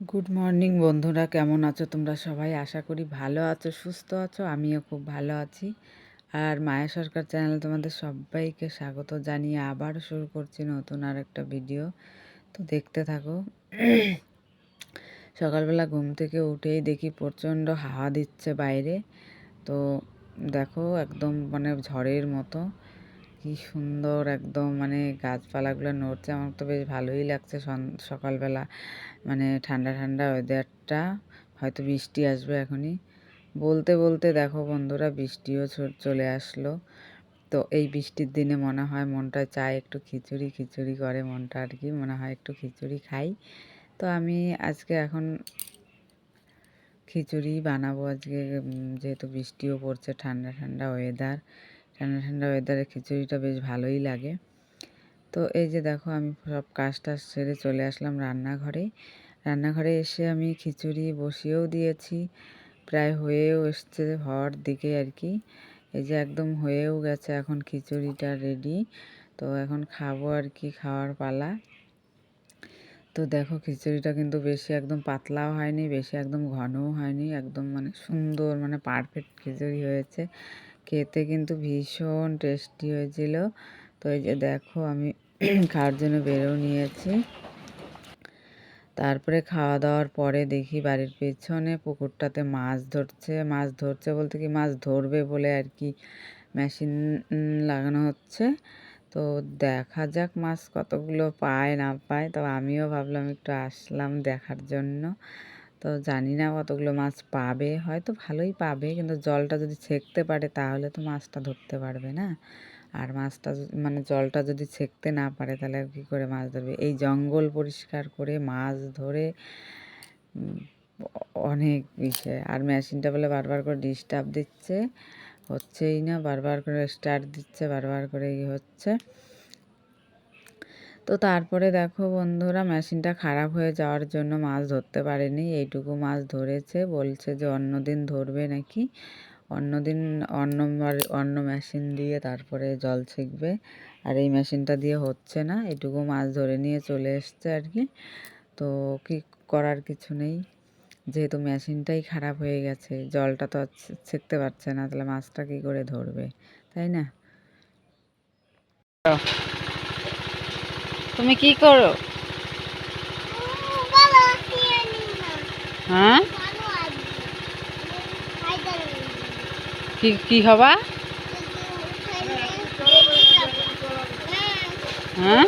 Good morning বন্ধুরা। কেমন আছো তোমরা সবাই? আশা করি ভালো আছো, সুস্থ আছো। আমিও খুব ভালো আছি। আর মায়া সরকার চ্যানেলে তোমাদের সবাইকে স্বাগত জানিয়ে আবার শুরু করছি নতুন আর একটা ভিডিও। তো দেখতে থাকো। সকালবেলা ঘুম থেকে উঠেই দেখি প্রচণ্ড হাওয়া দিচ্ছে বাইরে। তো দেখো, একদম মানে ঝড়ের মতো। কি সুন্দর একদম মানে গাছপালাগুলো নড়ছে। আমার তো বেশ ভালোই লাগছে সকালবেলা। মানে ঠান্ডা ঠান্ডা ওয়েদারটা হয়তো বৃষ্টি আসবে এখনই। বলতে বলতে দেখো বন্ধুরা, বৃষ্টিও চলে আসলো। তো এই বৃষ্টির দিনে মনে হয় মনটা চায় একটু খিচুড়ি খিচুড়ি করে মনটা আর কি। মনে হয় একটু খিচুড়ি খাই। তো আমি আজকে এখন খিচুড়ি বানাবো আজকে। যেহেতু বৃষ্টিও পড়ছে, ঠান্ডা ঠান্ডা ওয়েদার ঠান্ডা ঠান্ডা ওয়েদারে খিচুড়িটা বেশ ভালোই লাগে। তো এই যে দেখো আমি সব কাজ টাজ সেরে চলে আসলাম রান্নাঘরে। রান্নাঘরে এসে আমি খিচুড়ি বসিয়েও দিয়েছি, প্রায় হয়েও এসছে হওয়ার দিকে আর কি। এই যে একদম হয়েও গেছে এখন খিচুড়িটা রেডি তো এখন খাব আর কি খাওয়ার পালা। তো দেখো খিচুড়িটা কিন্তু বেশি একদম পাতলাও হয়নি, বেশি একদম ঘনও হয়নি, একদম মানে সুন্দর মানে পারফেক্ট খিচুড়ি হয়েছে। খেতে কিন্তু ভীষণ টেস্টি হয়েছিল। তো এই যে দেখো, আমি খাওয়ার জন্য বেরো নিয়েছি। তারপরে খাওয়া দাওয়ার পরে দেখি বাড়ির পেছনে পুকুরটাতে মাছ ধরছে। মাছ ধরছে বলতে কি, মাছ ধরবে বলে আর কি মেশিন লাগানো হচ্ছে। তো দেখা যাক মাছ কতগুলো পায়, না পায়। তো আমিও ভাবলাম একটু আসলাম দেখার জন্য। তো জানি না কতগুলো মাছ পাবে। হয়তো ভালোই পাবে, কিন্তু জলটা যদি ছেঁকতে পারে তাহলে তো মাছটা ধরতে পারবে না। আর মাছটা মানে জলটা যদি ছেঁকতে না পারে তাহলে কী করে মাছ ধরবে? এই জঙ্গল পরিষ্কার করে মাছ ধরে অনেক বিষয় আর মেশিনটা বলে বারবার করে ডিস্টার্ব দিচ্ছে। হচ্ছেই না, বারবার করে স্টার্ট দিচ্ছে, বারবার করে ইয়ে হচ্ছে। তো তারপরে দেখো বন্ধুরা, মেশিনটা খারাপ হয়ে যাওয়ার জন্য মাছ ধরতে পারেনি। এইটুকু মাছ ধরেছে, বলছে যে অন্য দিন ধরবে নাকি। অন্য দিন অন্য অন্য মেশিন দিয়ে তারপরে জল ছেঁকবে। আর এই মেশিনটা দিয়ে হচ্ছে না এটুকু মাছ ধরে নিয়ে চলে এসছে আর কি। তো কি করার কিছু নেই, যেহেতু মেশিনটাই খারাপ হয়ে গেছে, জলটা তো ছেঁকতে পারছে না, তাহলে মাছটা কী করে ধরবে, তাই না? তুমি কি করো? হ্যাঁ? কি কি হবা? হ্যাঁ?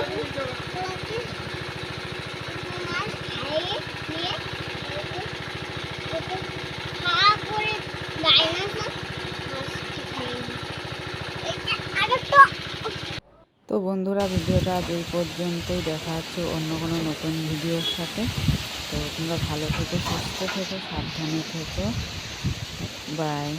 তো বন্ধুরা, ভিডিওটা আজ এই পর্যন্তই। দেখা হচ্ছে অন্য কোনো নতুন ভিডিওর সাথে। তো তোমরা ভালো থেকো, সুস্থ থেকো, সাবধানে থেকো। বাই